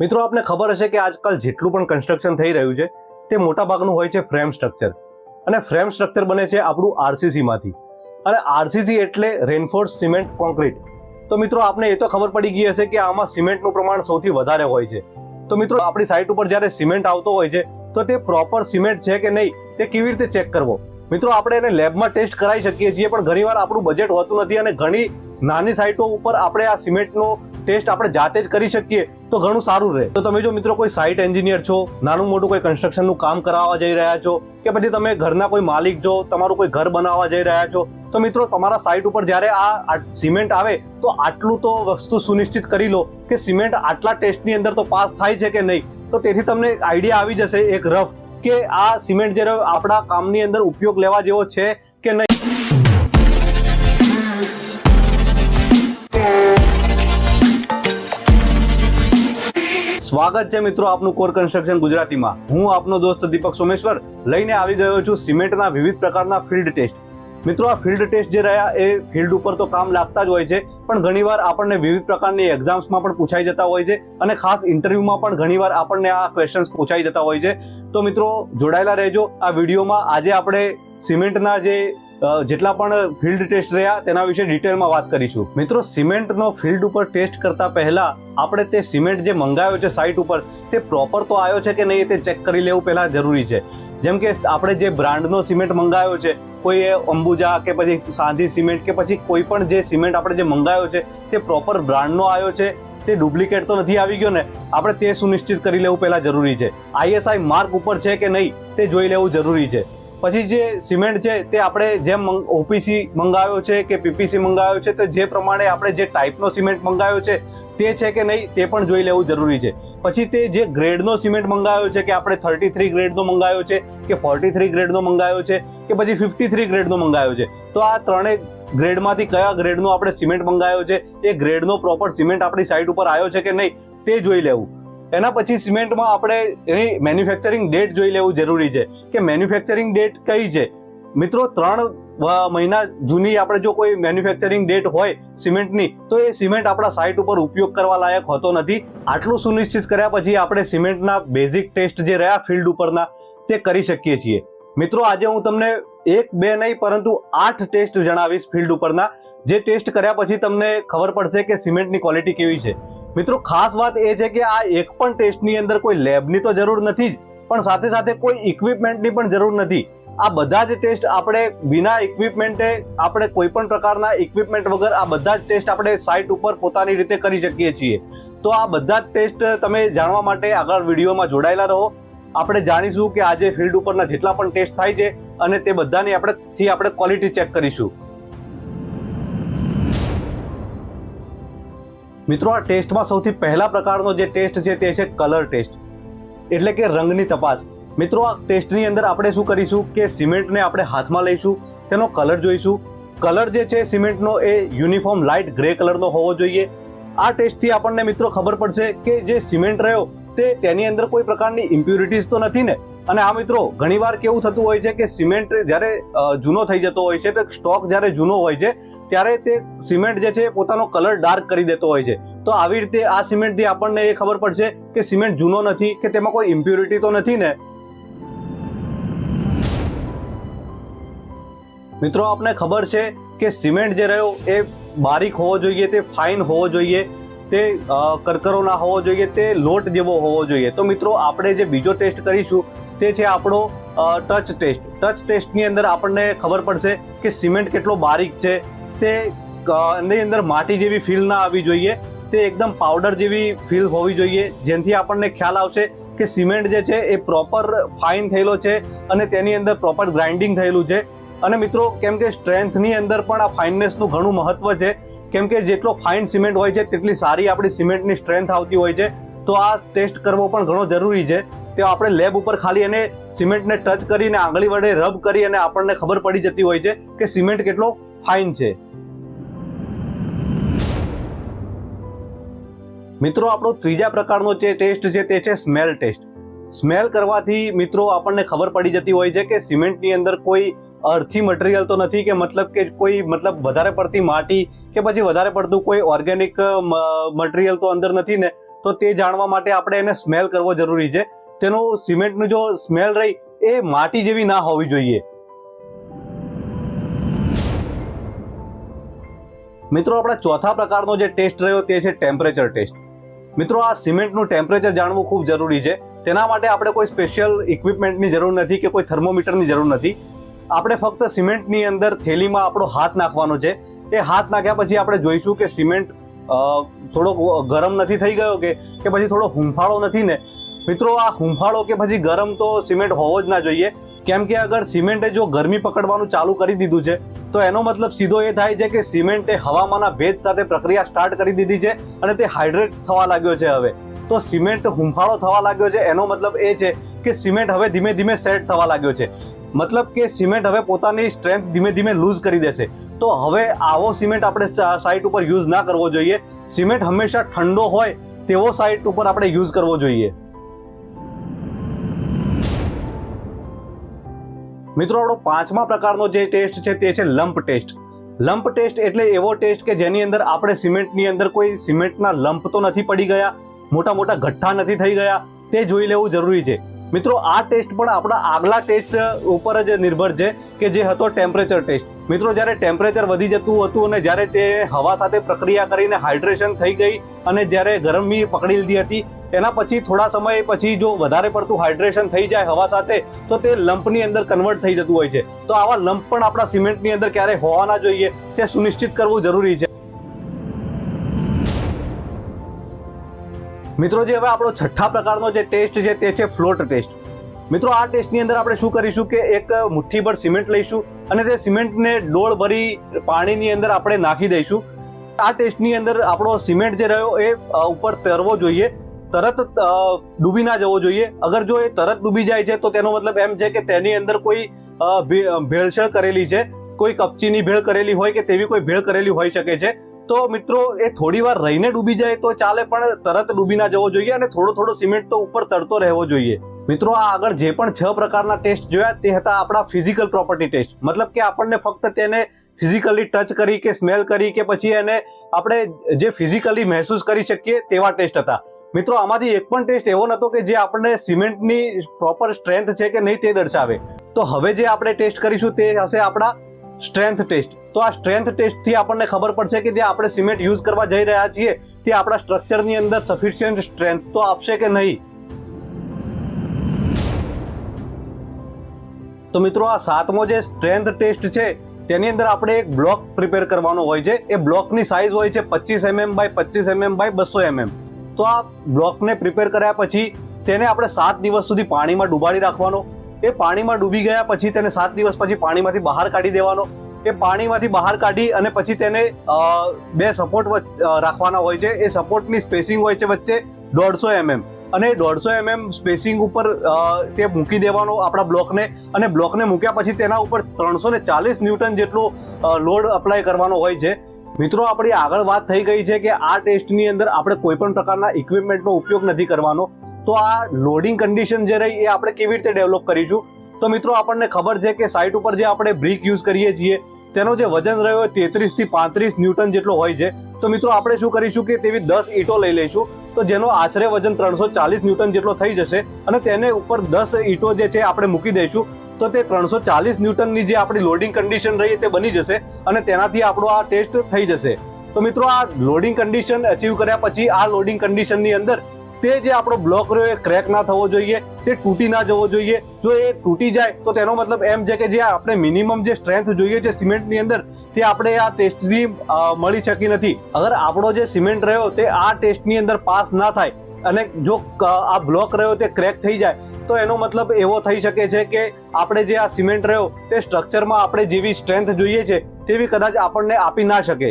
મિત્રો, આપને ખબર હશે કે આજકાલ જેટલું પણ કન્સ્ટ્રક્શન થઈ રહ્યું છે, તે મોટાભાગનું હોય છે ફ્રેમ સ્ટ્રક્ચર અને ફ્રેમ સ્ટ્રક્ચર બને છે આપણું આરસીસીમાંથી અને આરસીસી એટલે રેનફોર્સ સિમેન્ટ કોન્ક્રીટ તો મિત્રો, આપને એ તો ખબર પડી ગઈ હશે કે આમાં સિમેન્ટનું પ્રમાણ સૌથી વધારે હોય છે. તો મિત્રો, આપણી સાઇટ ઉપર જ્યારે સિમેન્ટ આવતો હોય છે, તો તે પ્રોપર સિમેન્ટ છે કે નહીં, તે કેવી રીતે ચેક કરવો? મિત્રો, આપણે એને લેબમાં ટેસ્ટ કરાવી શકીએ છીએ, પણ ઘણીવાર આપણું બજેટ હોતું નથી અને ઘણી નાની સાઇટો ઉપર આપણે આ સિમેન્ટનો ટેસ્ટ આપણે જાતે જ કરી શકીએ, તો ઘણું સારું રહે. તો તમે જો મિત્રો કોઈ સાઇટ એન્જિનિયર છો, નાનું મોટું કોઈ કન્સ્ટ્રક્શનનું કામ કરાવવા જઈ રહ્યા છો, કે પછી તમે ઘરના કોઈ માલિક છો તમારું કોઈ ઘર બનાવવા જઈ રહ્યા છો, તો મિત્રો તમારા સાઇટ ઉપર જ્યારે આ સિમેન્ટ આવે, તો આટલું તો વસ્તુ સુનિશ્ચિત કરી લો કે સિમેન્ટ આટલા ટેસ્ટની અંદર તો પાસ થાય છે કે નહીં. તો તેથી તમને આઈડિયા આવી જશે, એક રફ કે આ સિમેન્ટ જ્યારે આપણા કામની અંદર ઉપયોગ લેવા જેવો છે કે નહીં. સ્વાગત છે મિત્રો આપનું કોર કન્સ્ટ્રક્શન ગુજરાતીમાં. હું આપનો દોસ્ત દીપક સોમેશ્વર લઈને આવી ગયો છું સિમેન્ટના વિવિધ પ્રકારના ફિલ્ડ ટેસ્ટ. મિત્રો, આ ફિલ્ડ ટેસ્ટ જે રહ્યા એ ફિલ્ડ ઉપર તો કામ લાગતા જ હોય છે, પણ ઘણીવાર આપણને વિવિધ પ્રકારની એક્ઝામ્સમાં પણ પૂછાઈ જતા હોય છે અને ખાસ ઇન્ટરવ્યુમાં પણ ઘણીવાર આપણને આ ક્વેશ્ચન્સ પૂછાઈ જતા હોય છે. તો મિત્રો, જોડાયેલા રહેજો. આ વિડીયોમાં આજે આપણે સિમેન્ટના જે જેટલા પણ ફિલ્ડ ટેસ્ટ રહ્યા, તેના વિશે ડિટેલમાં વાત કરીશું. મિત્રો, સિમેન્ટનો ફિલ્ડ ઉપર ટેસ્ટ કરતા પહેલા આપણે તે સિમેન્ટ જે મંગાવ્યો છે સાઇટ ઉપર, તે પ્રોપર તો આવ્યો છે કે નહીં તે ચેક કરી લેવું પહેલાં જરૂરી છે. જેમ કે આપણે જે બ્રાન્ડનો સિમેન્ટ મંગાવ્યો છે, કોઈ અંબુજા કે પછી સાંધી સિમેન્ટ કે પછી કોઈ પણ જે સિમેન્ટ આપણે જે મંગાવ્યો છે, તે પ્રોપર બ્રાન્ડનો આવ્યો છે, તે ડુપ્લિકેટ તો નથી આવી ગયો ને, આપણે તે સુનિશ્ચિત કરી લેવું પહેલાં જરૂરી છે. આઈએસઆઈ માર્ક ઉપર છે કે નહીં, તે જોઈ લેવું જરૂરી છે. પછી જે સિમેન્ટ છે તે આપણે જેમ ઓપીસી મંગાવ્યો છે કે પીપીસી મંગાવ્યો છે, તો જે પ્રમાણે આપણે જે ટાઈપનો સિમેન્ટ મંગાવ્યો છે તે છે કે નહીં તે પણ જોઈ લેવું જરૂરી છે. પછી તે જે ગ્રેડનો સિમેન્ટ મંગાવ્યો છે કે આપણે થર્ટી થ્રી ગ્રેડનો મંગાવ્યો છે કે ફોર્ટી થ્રી ગ્રેડનો મંગાવ્યો છે કે પછી ફિફ્ટી થ્રી ગ્રેડનો મંગાવ્યો છે, તો આ ત્રણેય ગ્રેડમાંથી કયા ગ્રેડનો આપણે સિમેન્ટ મંગાવ્યો છે, એ ગ્રેડનો પ્રોપર સિમેન્ટ આપણી સાઇટ ઉપર આવ્યો છે કે નહીં તે જોઈ લેવું. એના પછી સિમેન્ટમાં આપણે એની મેન્યુફેક્ચરિંગ ડેટ જોઈ લેવું જરૂરી છે. કે મેન્યુફેક્ચરિંગ ડેટ કઈ છે? મિત્રો, ત્રણ મહિના જૂની આપણે જો કોઈ મેન્યુફેક્ચરિંગ ડેટ હોય સિમેન્ટની, તો એ સિમેન્ટ આપણા સાઇટ ઉપર ઉપયોગ કરવા લાયક હોતો નથી. આટલું સુનિશ્ચિત કર્યા પછી આપણે સિમેન્ટના બેઝિક ટેસ્ટ જે રહ્યા ફિલ્ડ ઉપરના, તે કરી શકીએ છીએ. મિત્રો, આજે હું તમને એક, બે નહીં, પરંતુ આઠ ટેસ્ટ જણાવીશ ફિલ્ડ ઉપરના. જે ટેસ્ટ કર્યા પછી તમને ખબર પડશે કે સિમેન્ટની ક્વોલિટી કેવી છે. મિત્રો, ખાસ વાત એ છે કે આ એક પણ ટેસ્ટની અંદર કોઈ લેબની તો જરૂર નથી જ, પણ સાથે સાથે કોઈ ઇક્વિપમેન્ટની પણ જરૂર નથી. આ બધા જ ટેસ્ટ આપણે વિના ઇક્વિપમેન્ટે આપણે કોઈ પણ પ્રકારના ઇક્વિપમેન્ટ વગર આ બધા જ ટેસ્ટ આપણે સાઇટ ઉપર પોતાની રીતે કરી શકીએ છીએ. તો આ બધા જ ટેસ્ટ તમે જાણવા માટે આગળ વિડીયોમાં જોડાયેલા રહો. આપણે જાણીશું કે આજે ફિલ્ડ ઉપરના જેટલા પણ ટેસ્ટ થાય છે અને તે બધાની આપણે થી આપણે ક્વોલિટી ચેક કરીશું. મિત્રો, આ ટેસ્ટમાં સૌથી પહેલા પ્રકારનો જે ટેસ્ટ છે તે છે કલર ટેસ્ટ. એટલે કે રંગની તપાસ. મિત્રો, આ ટેસ્ટની અંદર આપણે શું કરીશું કે સિમેન્ટને આપણે હાથમાં લઈશું, તેનો કલર જોઈશું. કલર જે છે સિમેન્ટનો એ યુનિફોર્મ લાઇટ ગ્રે કલરનો હોવો જોઈએ. આ ટેસ્ટથી આપણને મિત્રો ખબર પડશે કે જે સિમેન્ટ રહ્યો તે તેની અંદર કોઈ પ્રકારની ઇમ્પ્યુરિટીઝ તો નથી ને? અને આ મિત્રો, ઘણીવાર કેવું થતું હોય છે કે સિમેન્ટ જ્યારે જૂનો થઈ જતો હોય છે, તો સ્ટોક જ્યારે જૂનો હોય છે, ત્યારે તે સિમેન્ટ જે છે પોતાનો કલર ડાર્ક કરી દેતો હોય છે. તો આવી રીતે આ સિમેન્ટથી આપણને એ ખબર પડશે કે સિમેન્ટ જૂનો નથી, કે તેમાં કોઈ ઇમ્પ્યુરિટી તો નથી ને. મિત્રો, આપને ખબર છે કે સિમેન્ટ જે રહ્યો એ બારીક હોવો જોઈએ, તે ફાઇન હોવો જોઈએ, તે કરકરો ના હોવો જોઈએ, તે લોટ જેવો હોવો જોઈએ. તો મિત્રો, આપણે જે બીજો ટેસ્ટ કરીશું તે છે આપણો ટચ ટેસ્ટ ટચ ટેસ્ટની અંદર આપણને ખબર પડશે કે સિમેન્ટ કેટલો બારીક છે. તે એની અંદર માટી જેવી ફીલ ના આવવી જોઈએ. તે એકદમ પાવડર જેવી ફીલ હોવી જોઈએ. જેનાથી આપણને ખ્યાલ આવશે કે સિમેન્ટ જે છે એ પ્રોપર ફાઇન થયેલો છે અને તેની અંદર પ્રોપર ગ્રાઇન્ડિંગ થયેલું છે. અને મિત્રો, કેમ કે સ્ટ્રેન્થની અંદર પણ આ ફાઇનનેસનું ઘણું મહત્ત્વ છે. કેમ કે જેટલો ફાઇન સિમેન્ટ હોય છે, તેટલી સારી આપણી સિમેન્ટની સ્ટ્રેન્થ આવતી હોય છે. તો આ ટેસ્ટ કરવો પણ ઘણો જરૂરી છે. તે આપણે લેબ ઉપર ખાલી એને સિમેન્ટને ટચ કરીને આંગળી વડે રબ કરી અને આપણને ખબર પડી જતી હોય છે કે સિમેન્ટ કેટલો ફાઇન છે. મિત્રો, આપણો ત્રીજા પ્રકારનો જે ટેસ્ટ છે તે છે સ્મેલ ટેસ્ટ. સ્મેલ કરવાથી મિત્રો આપણને ખબર પડી જતી હોય છે કે સિમેન્ટની અંદર કોઈ અર્થી મટીરિયલ તો નથી કે મતલબ કે કોઈ મતલબ વધારે પડતી માટી કે પછી વધારે પડતું કોઈ ઓર્ગેનિક મટીરિયલ તો અંદર નથી ને, તો તે જાણવા માટે આપણે એને સ્મેલ કરવો જરૂરી છે. તેનું સિમેન્ટનું જો સ્મેલ રહી, એ માટી જેવી ના હોવી જોઈએ. મિત્રો, આપણા ચોથા પ્રકારનો જે ટેસ્ટ રહ્યો તે છે ટેમ્પરેચર ટેસ્ટ. મિત્રો, આ સિમેન્ટનું ટેમ્પરેચર જાણવું ખૂબ જરૂરી છે. તેના માટે આપણે કોઈ સ્પેશિયલ ઇક્વિપમેન્ટની જરૂર નથી કે કોઈ થર્મોમીટરની જરૂર નથી. આપણે ફક્ત સિમેન્ટની અંદર થેલીમાં આપણો હાથ નાખવાનો છે. એ હાથ નાખ્યા પછી આપણે જોઈશું કે સિમેન્ટ થોડો ગરમ નથી થઈ ગયો કે કે પછી થોડો હુંફાળો નથી ને. મિત્રો, આ હુંફાળો કે પછી ગરમ તો સિમેન્ટ હોવો જ ના જોઈએ. કેમ કે અગર સિમેન્ટે જો ગરમી પકડવાનું ચાલુ કરી દીધું છે, તો એનો મતલબ સીધો એ થાય છે કે સિમેન્ટે હવામાંના ભેજ સાથે પ્રક્રિયા સ્ટાર્ટ કરી દીધી છે અને તે હાઇડ્રેટ થવા લાગ્યો છે હવે. તો સિમેન્ટ હુંફાળો થવા લાગ્યો છે, એનો મતલબ એ છે કે સિમેન્ટ હવે ધીમે ધીમે સેટ થવા લાગ્યો છે. મતલબ કે સિમેન્ટ હવે પોતાની સ્ટ્રેન્થ ધીમે ધીમે લૂઝ કરી દેશે. તો હવે આવો સિમેન્ટ આપણે સાઇટ ઉપર યુઝ ના કરવો જોઈએ. સિમેન્ટ હંમેશા ઠંડો હોય તેવો સાઇટ ઉપર આપણે યુઝ કરવો જોઈએ. મિત્રો, આપણો પાંચમા પ્રકારનો જે ટેસ્ટ છે તે છે લંપ ટેસ્ટ. લંપ ટેસ્ટ એટલે એવો ટેસ્ટ કે જેની અંદર આપણે સિમેન્ટની અંદર કોઈ સિમેન્ટના લંપ તો નથી પડી ગયા મોટા મોટા ગઠ્ઠા નથી થઈ ગયા, તે જોઈ લેવું જરૂરી છે. મિત્રો, આ ટેસ્ટ પણ આપણા આગલા ટેસ્ટ ઉપર જ નિર્ભર છે કે જે હતો ટેમ્પરેચર ટેસ્ટ. મિત્રો, જ્યારે ટેમ્પરેચર વધી જતું હતું અને જ્યારે તે હવા સાથે પ્રક્રિયા કરીને હાઇડ્રેશન થઈ ગઈ અને જ્યારે ગરમી પકડી લીધી હતી એના પછી થોડા સમય પછી જો વધારે પડતું હાઇડ્રેશન થઈ જાય હવા સાથે, તો તે લંપની અંદર કન્વર્ટ થઈ જતું હોય છે. તો આવા લંપ પણ આપણા સિમેન્ટની અંદર ક્યારેય હોવાના જોઈએ. તે સુનિશ્ચિત કરવું જરૂરી છે. મિત્રો, જે હવે આપણો છઠ્ઠા પ્રકારનો જે ટેસ્ટ છે તે છે ફ્લોટ ટેસ્ટ. મિત્રો, આ ટેસ્ટની અંદર આપણે શું કરીશું કે એક મુઠ્ઠીભર સિમેન્ટ લઈશું અને તે સિમેન્ટને ડોળ ભરી પાણીની અંદર આપણે નાખી દઈશું. આ ટેસ્ટની અંદર આપણો સિમેન્ટ જે રહ્યો એ ઉપર તરવો જોઈએ. તરત ડૂબી ના જવો જોઈએ. અગર જો એ તરત ડૂબી જાય છે, તો તેનો મતલબ એમ છે કે તેની અંદર કોઈ ભેળસેળ કરેલી છે. કોઈ કપચીની ભેળ કરેલી હોય કે તેવી કોઈ ભેળ કરેલી હોઈ શકે છે. તો મિત્રો, એ થોડી વાર રહીને ડૂબી જાય તો ચાલે, પણ તરત ડૂબી ના જવો જોઈએ અને થોડો થોડો સિમેન્ટ તો ઉપર તરતો રહેવો જોઈએ. મિત્રો, આ આગળ જે પણ છ પ્રકારના ટેસ્ટ જોયા, તે હતા આપણા ફિઝિકલ પ્રોપર્ટી ટેસ્ટ. મતલબ કે આપણને ફક્ત તેને ફિઝિકલી ટચ કરી કે સ્મેલ કરી કે પછી એને આપણે જે ફિઝિકલી મહેસૂસ કરી શકીએ તેવા ટેસ્ટ હતા. મિત્રો, આમાંથી એક પણ ટેસ્ટ એવો નહોતો કે જે આપણને સિમેન્ટની પ્રોપર સ્ટ્રેન્થ છે કે નહીં તે દર્શાવે. તો હવે જે આપણે ટેસ્ટ કરીશું તે હશે આપણા સ્ટ્રેન્થ ટેસ્ટ. તો આ સ્ટ્રેન્થ ટેસ્ટથી આપણને ખબર પડશે કે જે આપણે સિમેન્ટ યુઝ કરવા જઈ રહ્યા છીએ, તે આપણા સ્ટ્રક્ચરની અંદર સફિશિયન્ટ સ્ટ્રેન્થ તો આપશે કે નહીં? તો મિત્રો, આ સાતમો જે સ્ટ્રેન્થ ટેસ્ટ છે, તેની અંદર આપણે એક બ્લોક પ્રિપેર કરવાનો હોય છે. એ બ્લોકની સાઇઝ હોય છે પચીસ એમએમ બાય પચીસ એમએમ બાય બસો એમએમ તો આ બ્લોકને પ્રિપેર કર્યા પછી તેને આપણે સાત દિવસ સુધી પાણીમાં ડૂબાડી રાખવાનો, એ પાણીમાં ડૂબી ગયા પછી તેને સાત દિવસ પછી પાણીમાંથી બહાર કાઢી દેવાનો, એ પાણીમાંથી બહાર કાઢી અને પછી તેને બે સપોર્ટ રાખવાના હોય છે. એ સપોર્ટની સ્પેસિંગ હોય છે વચ્ચે દોઢસો એમએમ. અને દોઢસો એમએમ સ્પેસિંગ ઉપર તે મૂકી દેવાનો આપણા બ્લોકને અને બ્લોકને મૂક્યા પછી તેના ઉપર ત્રણસો ને ચાલીસ ન્યૂટન જેટલો લોડ અપ્લાય કરવાનો હોય છે. મિત્રો, આપણી આગળ વાત થઈ ગઈ છે કે આ ટેસ્ટની અંદર આપણે કોઈ પણ પ્રકારના ઇક્વિપમેન્ટનો ઉપયોગ નથી કરવાનો. તો આ લોડિંગ કન્ડિશન જે રહી એ આપણે કેવી રીતે ડેવલપ કરીશું? તો મિત્રો, આપણને ખબર છે કે સાઇટ ઉપર જે આપણે બ્રિક યુઝ કરીએ છીએ, તેનો જે વજન રહ્યો હોય તેત્રીસથી પાંત્રીસ ન્યૂટન જેટલો હોય છે. તો મિત્રો, આપણે શું કરીશું કે તેવી દસ ઈંટો લઈ લઈશું, તો જેનો આશરે વજન ત્રણસો ચાલીસ ન્યૂટન જેટલો થઈ જશે અને તેને ઉપર દસ ઈંટો જે છે આપણે મૂકી દઈશું. તો તે ત્રણસો ચાલીસ ન્યૂટનની જે આપણી લોડિંગ કન્ડિશન રહી તે બની જશે અને તેનાથી આપણો આ ટેસ્ટ થઈ જશે. તો મિત્રો આ લોડિંગ કન્ડિશન અચીવ કર્યા પછી આ લોડિંગ કન્ડિશનની અંદર તે જે આપણો બ્લોક રહ્યો એ ક્રેક ના થવો જોઈએ, તે તૂટી ના જવો જોઈએ. જો એ તૂટી જાય તો તેનો મતલબ એમ છે કે જે આપણે મિનિમમ જે સ્ટ્રેન્થ જોઈએ છે સિમેન્ટની અંદર તે આપણે આ ટેસ્ટથી મળી શકી નથી. અગર આપણો જે સિમેન્ટ રહ્યો તે આ ટેસ્ટની અંદર પાસ ના થાય અને જો આ બ્લોક રહ્યો તે ક્રેક થઈ જાય, તો એનો મતલબ એવો થઈ શકે છે કે આપણે જે આ સિમેન્ટ રહ્યો તે સ્ટ્રક્ચરમાં આપણે જેવી સ્ટ્રેન્થ જોઈએ છે, તેવી કદાચ આપણને આપી ના શકે.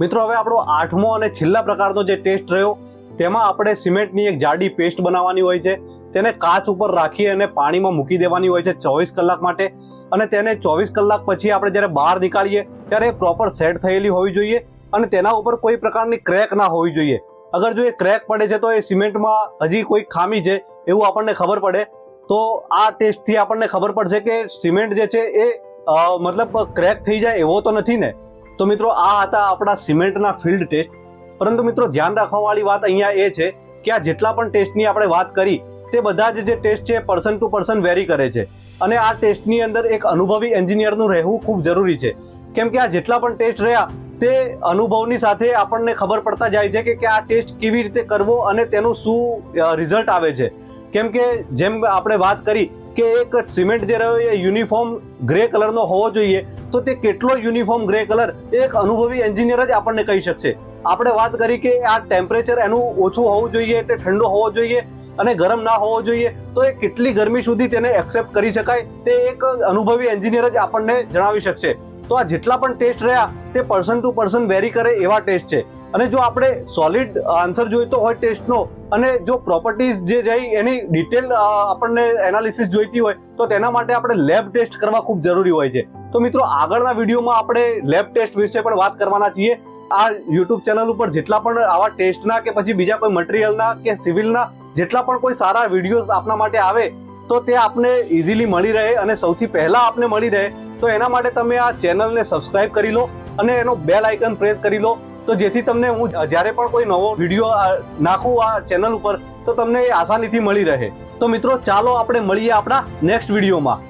મિત્રો, હવે આપણો આઠમો અને છેલ્લા પ્રકારનો જે ટેસ્ટ રહ્યો, તેમાં આપણે સિમેન્ટની એક જાડી પેસ્ટ બનાવવાની હોય છે, તેને કાચ ઉપર રાખી અને પાણીમાં મૂકી દેવાની હોય છે ચોવીસ કલાક માટે. અને તેને ચોવીસ કલાક પછી આપણે જ્યારે બહાર નીકાળીએ, ત્યારે પ્રોપર સેટ થયેલી હોવી જોઈએ. અને તેના ઉપર કોઈ પ્રકારની ક્રેક ના હોવી જોઈએ. અગર જો એ ક્રેક પડે છે તો એ સિમેન્ટમાં હજી કોઈ ખામી છે એવું આપણને ખબર પડે. તો આ ટેસ્ટથી આપણને ખબર પડશે કે સિમેન્ટ જે છે એ મતલબ ક્રેક થઈ જાય એવો તો નથી ને? તો મિત્રો આ હતા આપણા સિમેન્ટના ફિલ્ડ ટેસ્ટ પરંતુ મિત્રો ધ્યાન રાખવાવાળી વાત અહીંયા એ છે કે આ જેટલા પણ ટેસ્ટની આપણે વાત કરી, તે બધા જ જે ટેસ્ટ છે પર્સન ટુ પર્સન વેરી કરે છે. અને આ ટેસ્ટની અંદર એક અનુભવી એન્જિનિયરનું રહેવું ખૂબ જરૂરી છે. કેમ કે આ જેટલા પણ ટેસ્ટ રહ્યા તે અનુભવની સાથે આપણને ખબર પડતા જાય છે કે કે આ ટેસ્ટ કેવી રીતે કરવો અને તેનું શું રિઝલ્ટ આવે છે. કેમ કે, જેમ આપણે વાત કરી કે એક સિમેન્ટ જે રહ્યો એ યુનિફોર્મ ગ્રે કલરનો હોવો જોઈએ, તો તે કેટલો યુનિફોર્મ ગ્રે કલર એક અનુભવી એન્જિનિયર જ આપણને કહી શકશે. આપણે વાત કરી કે આ ટેમ્પરેચર એનું ઓછું હોવું જોઈએ તે ઠંડો હોવો જોઈએ અને ગરમ ના હોવો જોઈએ, તો એ કેટલી ગરમી સુધી તેને એક્સેપ્ટ કરી શકાય તે એક અનુભવી એન્જિનિયર જ આપણને જણાવી શકશે. તો આ જેટલા પણ ટેસ્ટ રહ્યા, તે પર્સન ટુ પર્સન વેરી કરે એવા ટેસ્ટ છે. અને જો આપણે સોલિડ આન્સર જોઈતો હોય ટેસ્ટનો, અને જો પ્રોપર્ટીઝ જે જઈ એની ડિટેલ આપણને એનાલિસિસ જોઈતી હોય, તો તેના માટે આપણે લેબ ટેસ્ટ કરવા ખૂબ જરૂરી હોય છે. તો મિત્રો, આગળના વિડીયોમાં આપણે લેબ ટેસ્ટ વિશે પણ વાત કરવાના છીએ. આ યુટ્યુબ ચેનલ ઉપર જેટલા પણ આવા ટેસ્ટના કે પછી બીજા કોઈ મટીરિયલના કે સિવિલના જેટલા પણ કોઈ સારા વિડીયોઝ આપના માટે આવે તો તે આપને ઇઝીલી મળી રહે અને સૌથી પહેલા આપને મળી રહે, તો એના માટે તમે આ ચેનલને સબસ્ક્રાઇબ કરી લો અને એનો બેલ આઇકન પ્રેસ કરી લો. તો જેથી તમને હું જ્યારે પણ કોઈ નવો વીડિયો નાખું આ ચેનલ ઉપર, તો તમને એ આસાનીથી મળી રહે. તો મિત્રો, ચાલો આપણે મળીએ આપણા નેક્સ્ટ વિડીયોમાં